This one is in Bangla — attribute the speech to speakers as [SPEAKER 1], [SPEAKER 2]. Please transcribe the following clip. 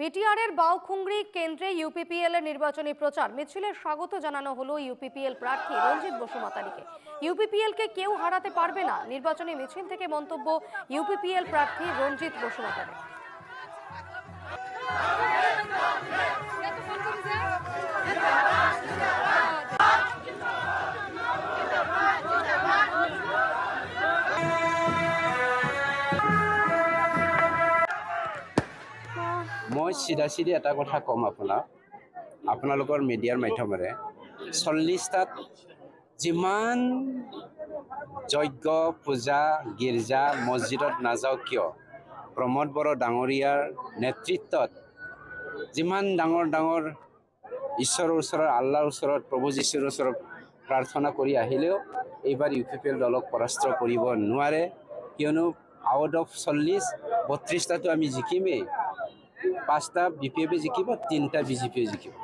[SPEAKER 1] বিটিআরের বাউখুংরি কেন্দ্রে ইউপিপিএল এর নির্বাচনী প্রচার। মিছিলের স্বাগত জানানো হলো ইউপিপিএল প্রার্থী রঞ্জিত বসুমাতারিকে ইউপিপিএল কে কেউ হারাতে পারবে না। নির্বাচনী মিছিল থেকে মন্তব্য ইউপিপিএল প্রার্থী রঞ্জিত বসুমাতারি
[SPEAKER 2] মই চিধা চিধি এটা কথা ক'ম আপোনাক। আপোনালোকৰ মিডিয়াৰ মাধ্যমেৰে। চল্লিছটাত যিমান যজ্ঞ, পূজা, গীৰ্জা, মছজিদত নাযাওক কিয়? প্ৰমোদ বড়ো ডাঙৰীয়াৰ নেতৃত্বত যিমান ডাঙৰ ডাঙৰ ঈশ্বৰৰ ওচৰত, আল্লাহৰ ওচৰত, প্ৰভু যীশুৰ ওচৰত প্ৰাৰ্থনা কৰি আহিলেও এইবাৰ ইউ পি পি এল দলক পৰাস্ত কৰিব নোৱাৰে। কিয়নো আউট অফ চল্লিছ বত্ৰিছটাতো আমি জিকিমেই। পাঁচটা বি পি এফে জিকিব তিনিটা বি জে পিয়ে জিকিব।